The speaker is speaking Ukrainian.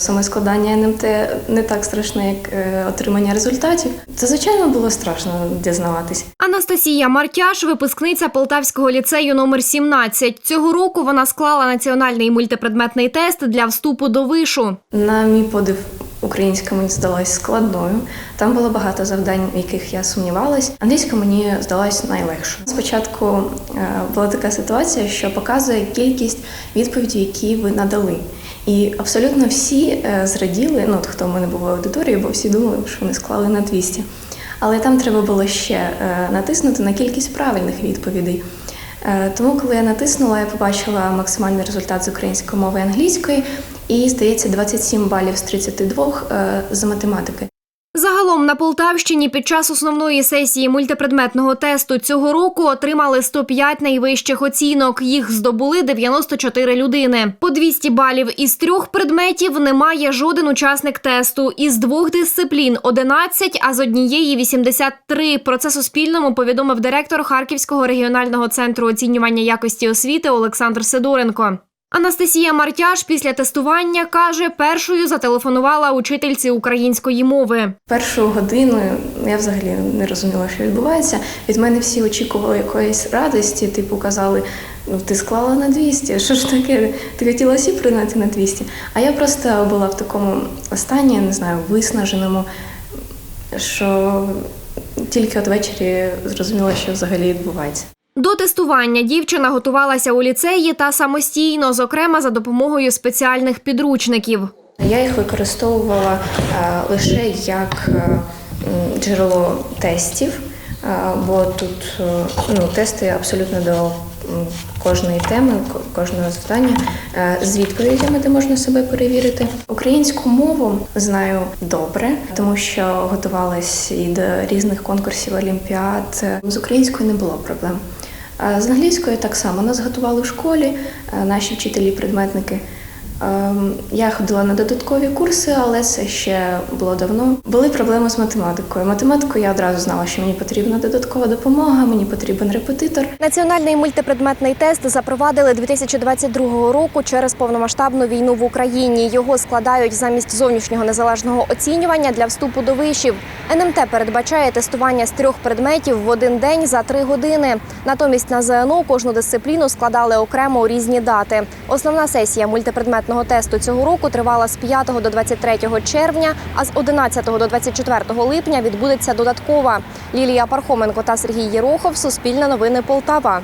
Саме складання НМТ не так страшне, як е, отримання результатів. Це звичайно було страшно дізнаватись. Анастасія Мартяш, випускниця Полтавського ліцею номер 17. Цього року вона склала національний мультипредметний тест для вступу до вишу. На мій подив, українська мені здалась складною. Там було багато завдань, в яких я сумнівалась. Англійська мені здалась найлегшою. Спочатку е, була така ситуація, що показує кількість відповідей, які ви надали. І абсолютно всі е, зраділи, ну от хто в мене був в аудиторії, бо всі думали, що вони склали на 200. Але там треба було ще е, натиснути на кількість правильних відповідей. Е, Тому, коли я натиснула, я побачила максимальний результат з української мови і англійської, і здається 27 балів з 32 е, з математики. Загалом на Полтавщині під час основної сесії мультипредметного тесту цього року отримали 105 найвищих оцінок. Їх здобули 94 людини. По 200 балів із трьох предметів немає жоден учасник тесту. Із двох дисциплін 11, а з однієї 83. Про це Суспільному повідомив директор Харківського регіонального центру оцінювання якості освіти Олександр Сидоренко. Анастасія Мартяш після тестування каже, першою зателефонувала учительці української мови. Першу годину я взагалі не розуміла, що відбувається. Від мене всі очікували якоїсь радості, типу казали, ну ти склала на 200, що ж таке? Ти хотіла всі прийняти на 200. А я просто була в такому стані, не знаю, виснаженому, що тільки от ввечері зрозуміла, що взагалі відбувається. До тестування дівчина готувалася у ліцеї та самостійно, зокрема за допомогою спеціальних підручників. Я їх використовувала е, лише як е, джерело тестів, е, бо тут ну, тести абсолютно до кожної теми, кожного завдання з відповідями, де можна себе перевірити. Українську мову знаю добре, тому що готувалась і до різних конкурсів, олімпіад. З українською не було проблем. З англійською так само нас готували в школі, е, наші вчителі-предметники. Ем, Я ходила на додаткові курси, але це ще було давно. Були проблеми з математикою. Математику я одразу знала, що мені потрібна додаткова допомога, мені потрібен репетитор. Національний мультипредметний тест запровадили 2022 року через повномасштабну війну в Україні. Його складають замість зовнішнього незалежного оцінювання для вступу до вишів. НМТ передбачає тестування з трьох предметів в один день за три години. Натомість на ЗНО кожну дисципліну складали окремо у різні дати. Основна сесія мультипредметного тесту цього року тривала з 5 до 23 червня, а з 11 до 24 липня відбудеться додаткова. Лілія Пархоменко та Сергій Єрохов. Суспільне новини Полтава.